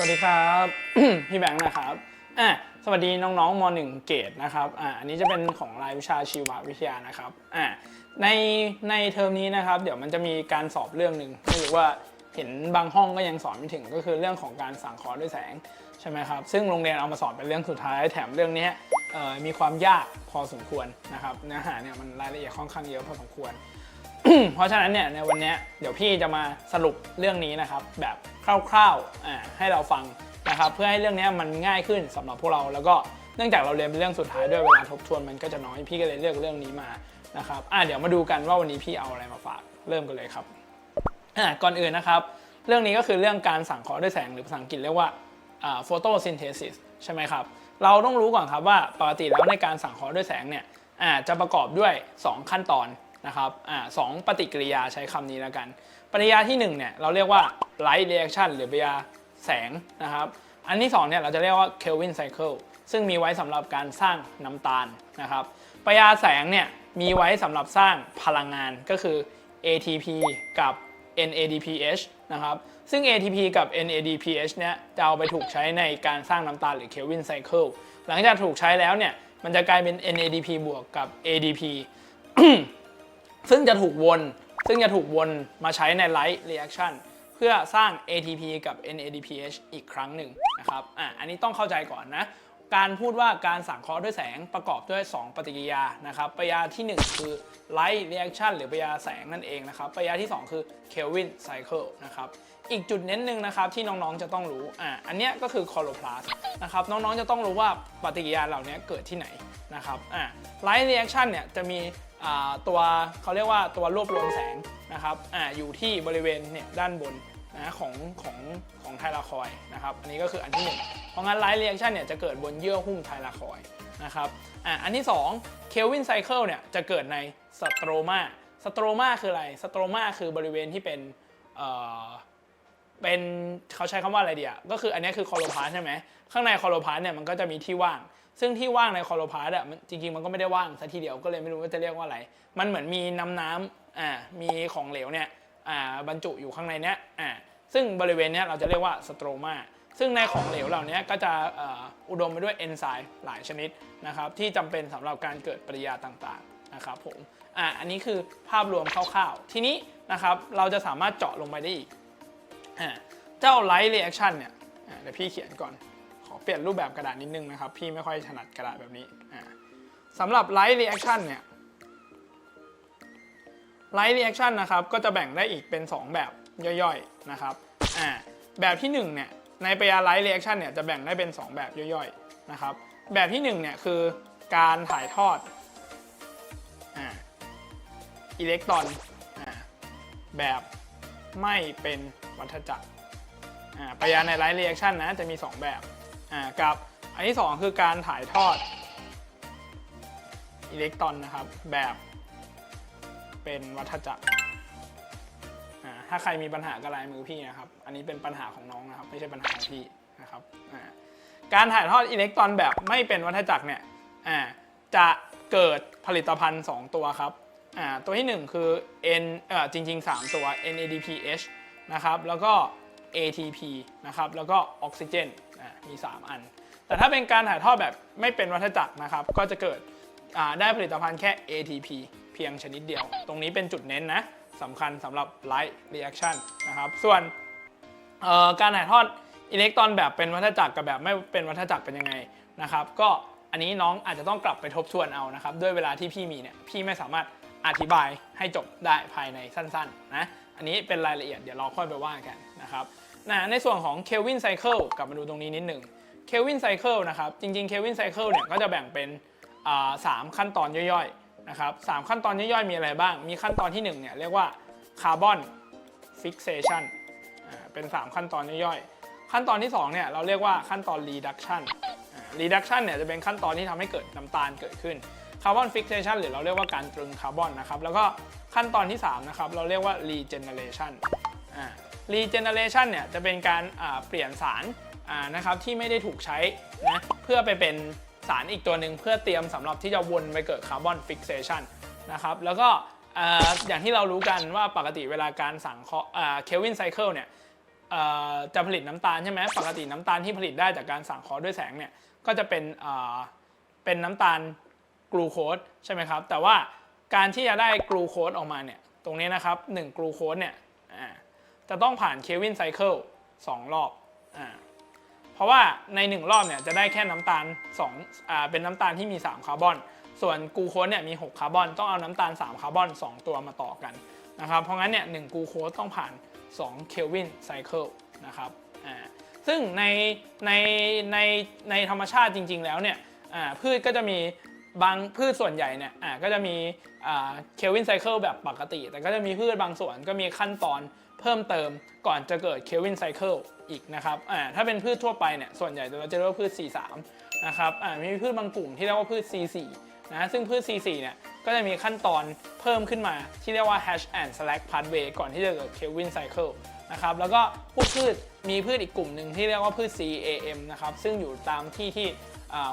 สวัสดีครับ พี่แบงค์นะครับอะสวัสดีน้องๆม .1 เกรดนะครับอะอันนี้จะเป็นของรายวิชาชีววิทยานะครับอะในในเทอมนี้นะครับ เดี๋ยวมันจะมีการสอบเรื่องหนึ่งไม่รู้ว่าเห็นบางห้องก็ยังสอนไม่ถึงก็คือเรื่องของการสังเคราะห์ด้วยแสงใช่ไหมครับ ซึ่งโรงเรียนเอามาสอนเป็นเรื่องสุดท้ายแถมเรื่องนี้มีความยากพอสมควรนะครับเนื้อหาเนี่ยมันรายละเอียดค่อนข้างเยอะพอสมควร เพราะฉะนั้นเนี่ยในวันนี้เดี๋ยวพี่จะมาสรุปเรื่องนี้นะครับ แบบคร่าวๆอ่าให้เราฟังนะครับเพื่อให้เรื่องนี้มันง่ายขึ้นสำหรับพวกเราแล้วก็เนื่องจากเราเรียนเป็นเรื่องสุดท้ายด้วยเวลาทบทวนมันก็จะน้อยพี่ก็เลยเลือกเรื่องนี้มานะครับอ่าเดี๋ยวมาดูกันว่าวันนี้พี่เอาอะไรมาฝากเริ่มกันเลยครับอ่าก่อนอื่นนะครับ เรื่องนี้ก็คือเรื่องการสังเคราะห์ด้วยแสงหรือภาษาอังกฤษเรียกว่าอ่า photosynthesis ใช่ไหมครับ เราต้องรู้ก่อนครับว่าปกติแล้วในการสังเคราะห์ด้วยแสงเนี่ยอ่าจะประกอบด้วย 2 ขั้นตอน นะครับอ่าสองปฏิกิริยาใช้คำนี้แล้วกัน ปฏิกิริยาที่1เนี่ยเราเรียกว่า light reaction หรือปฏิกิริยาแสงนะครับ อันที่2เนี่ยเราจะเรียกว่า Kelvin cycle ซึ่งมีไว้สำหรับการสร้างน้ำตาลนะครับปฏิกิริยาแสงเนี่ยมีไว้สำหรับสร้างพลังงานก็คือ ATP กับ NADPH นะครับ ซึ่ง ATP กับ NADPH เนี่ยจะเอาไปถูกใช้ในการสร้างน้ำตาลหรือ Kelvin cycle หลังจากถูกใช้แล้วเนี่ยมันจะกลายเป็น NADP บวกกับ ADP ซึ่งจะถูกวน ซึ่งจะถูกวนมาใช้ใน Light Reaction เพื่อสร้าง ATP กับ NADPH อีกครั้งหนึ่งนะครับ อะ อันนี้ต้องเข้าใจก่อนนะ การพูดว่าการสังเคราะห์ด้วยแสงประกอบด้วย 2 ปฏิกิริยา นะครับปฏิกิริยาที่ 1 คือ Light Reaction หรือปฏิกิริยาแสงนั่นเองนะครับ ปฏิกิริยาที่ 2 คือ Kelvin Cycle นะครับ อีกจุดเน้นหนึ่งนะครับที่น้องๆจะต้องรู้ อ่าอันเนี้ยก็คือ chloroplast นะครับ น้องๆจะต้องรู้ว่าปฏิกิริยาเหล่านี้เกิดที่ไหน นะครับอ่า Light Reaction เนี่ยจะมีอ่าตัวเขาเรียกว่าตัวรวบรวมแสงนะครับอ่าอยู่ที่บริเวณเนี่ยด้านบนนะของของของไทลาคอยนะครับอันนี้ก็คืออันที่หนึ่งเพราะงั้น Light Reaction เนี่ยจะเกิดบนเยื่อหุ้มไทลาคอยนะครับอ่าอันที่สอง Kelvin Cycle เนี่ยจะเกิดในสโตรมาสโตรมาคืออะไรสโตรมาคือบริเวณที่เป็น เป็นเขาใช้คำว่าอะไรเดียก็คืออันนี้คือคอโลพาสใช่ไหมข้างในคอโลพาสเนี่ยมันก็จะมีที่ว่าง ซึ่งที่ว่างในคอโลพาสอะจริงๆมันก็ไม่ได้ว่างซะทีเดียวก็เลยไม่รู้ว่าจะเรียกว่าอะไร มันเหมือนมีน้ำน้ำอ่ามีของเหลวเนี่ยอ่าบรรจุอยู่ข้างในเนี้ยอ่าซึ่งบริเวณเนี้ยเราจะเรียกว่าสโตรมาซึ่งในของเหลวเหล่านี้ก็จะอุดมไปด้วยเอนไซม์หลายชนิดนะครับที่จำเป็นสำหรับการเกิดปฏิกิริยาต่างๆนะครับผมอ่าอันนี้คือภาพรวมคร่าวๆ ทีนี้นะครับเราจะสามารถเจาะลงไปได้อีก เจ้า light reaction เนี่ยเดี๋ยวพี่เขียนก่อน ขอเปลี่ยนรูปแบบกระดาษนิดนึงนะครับ พี่ไม่ค่อยถนัดกระดาษแบบนี้อ่าสำหรับ light reaction เนี่ย light reaction นะครับ ก็จะแบ่งได้อีกเป็น 2 แบบย่อยๆนะครับแบบที่1เนี่ยในปริยา light reaction เนี่ยจะแบ่งได้เป็น 2 แบบย่อยๆนะครับ แบบที่1เนี่ยคือการถ่ายทอดอิเล็กตรอนแบบ ไม่เป็นวัฏจักรปยาในไลท์เรีแอคชั่นนะจะมี 2 แบบกับอันที่ 2 คือการถ่ายทอดอิเล็กตรอนนะครับ แบบเป็นวัฏจักรถ้าใครมีปัญหากับลายมือพี่นะครับ อันนี้เป็นปัญหาของน้องนะครับ ไม่ใช่ปัญหาของพี่นะครับการถ่ายทอดอิเล็กตรอนแบบไม่เป็นวัฏจักรเนี่ยจะเกิดผลิตภัณฑ์ 2 ตัวครับ อ่าตัวที่ 1 คือ N เอ่อจริง ๆ 3 ตัว NADPH นะครับแล้วก็ ATP นะครับแล้วก็ออกซิเจนมี 3 อัน แต่ถ้าเป็นการถ่ายทอดแบบไม่เป็นวัฏจักรนะครับก็จะเกิดได้ผลิตภัณฑ์แค่ ATP เพียงชนิดเดียว ตรงนี้เป็นจุดเน้นนะสำคัญสำหรับ Light Reaction นะครับส่วนการถ่ายทอดอิเล็กตรอนแบบเป็นวัฏจักรกับแบบไม่เป็นวัฏจักรเป็นยังไงนะครับก็อันนี้น้องอาจจะต้องกลับไปทบทวนเอานะครับด้วยเวลาที่พี่มีเนี่ยพี่ไม่สามารถ อธิบายให้จบได้ภายในสั้นๆนะอันนี้เป็นรายละเอียดเดี๋ยวเราค่อยไปว่ากันนะครับนะในส่วนของ Kelvin Cycle กลับมาดูตรงนี้นิดหนึ่ง Kelvin Cycle นะครับจริงๆ Kelvin Cycle เนี่ยก็จะแบ่งเป็นสามขั้นตอนย่อยๆนะครับสามขั้นตอนย่อยๆ มีอะไรบ้าง มีขั้นตอนที่1เนี่ยเรียกว่า Carbon Fixation อ่าเป็น 3 ขั้นตอนย่อยๆ ขั้นตอนที่2เนี่ยเราเรียกว่าขั้นตอน Reduction อ่า Reduction เนี่ยจะเป็นขั้นตอนที่ทำให้เกิดน้ำตาลเกิดขึ้น Carbon Fixation หรือเราเรียกว่าการตรึงคาร์บอนนะครับแล้วก็ขั้นตอนที่3นะครับเราเรียกว่า Regeneration อ่า Regeneration เนี่ยจะเป็นการเปลี่ยนสารนะครับที่ไม่ได้ถูกใช้นะเพื่อไปเป็นสารอีกตัวหนึ่งเพื่อเตรียมสำหรับที่จะวนไปเกิดคาร์บอนฟิกเซชันนะครับแล้วก็อ่าอย่างที่เรารู้กันว่าปกติเวลาการสังเคราะห์เคลวินไซเคิลเนี่ยจะผลิตน้ำตาลใช่ไหมปกติน้ำตาลที่ผลิตได้จากการสังเคราะห์ด้วยแสงเนี่ยก็จะเป็นเอ่อเป็นน้ำตาล กลูโคสใช่ไหมครับ แต่ว่าการที่จะได้กลูโคสออกมาเนี่ยตรงนี้นะครับ1กลูโคสเนี่ยจะต้องผ่านเควินไซเคิล2รอบอเพราะว่าใน 1 รอบเนี่ยจะได้แค่น้ำตาล2อ่าเป็นน้ำตาลที่มี 3 คาร์บอน ส่วนกลูโคสเนี่ยมี 6 คาร์บอน ต้องเอาน้ำตาล 3 คาร์บอน 2 ตัวมาต่อกันนะครับ เพราะงั้นเนี่ยหกลูโคสต้องผ่าน2เคลวินไซเคิลนะครับอ่าซึ่งในในในในธรรมชาติจริง ๆ แล้วเนี่ยพืชก็จะมี บางพืชส่วนใหญ่เนี่ยอ่าก็จะมีเคลวินไซเคิลแบบปกติ แต่ก็จะมีพืชบางส่วนก็มีขั้นตอนเพิ่มเติมก่อนจะเกิดเคลวินไซเคิลอีกนะครับอ่าถ้าเป็นพืชทั่วไปเนี่ยส่วนใหญ่เราจะเรียกว่าพืช C3 นะครับอ่ามีพืชบางกลุ่มที่เรียกว่าพืช C4 นะซึ่งพืช C4 เนี่ยก็จะมีขั้นตอนเพิ่มขึ้นมาที่เรียกว่า hash and slack pathway ก่อนที่จะเกิด Kelvin cycle นะครับแล้วก็พวกพืชมีพืชอีกกลุ่มหนึ่งที่เรียกว่าพืช CAM นะครับซึ่งอยู่ตามที่ที่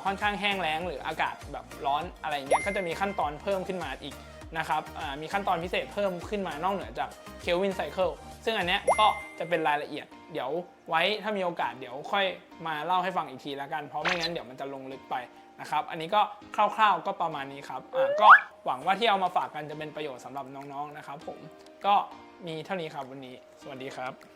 ค่อนข้างแห้งแล้งหรืออากาศแบบร้อนอะไรอย่างเงี้ยก็จะมีขั้นตอนเพิ่มขึ้นมาอีกนะครับมีขั้นตอนพิเศษเพิ่มขึ้นมานอกเหนือจาก Kelvin cycle ซึ่งอันเนี้ยก็จะเป็นรายละเอียด เดี๋ยวไว้ถ้ามีโอกาสเดี๋ยวค่อยมาเล่าให้ฟังอีกทีล้วกัน เพราะไม่งั้นเดี๋ยวมันจะลงลึกไปนะครับ อันนี้ก็คร่าวๆก็ประมาณนี้ครับก็หวังว่าที่เอามาฝากกันจะเป็นประโยชน์สำหรับน้องๆนะครับผมก็มีเท่านี้ครับวันนี้ สวัสดีครับ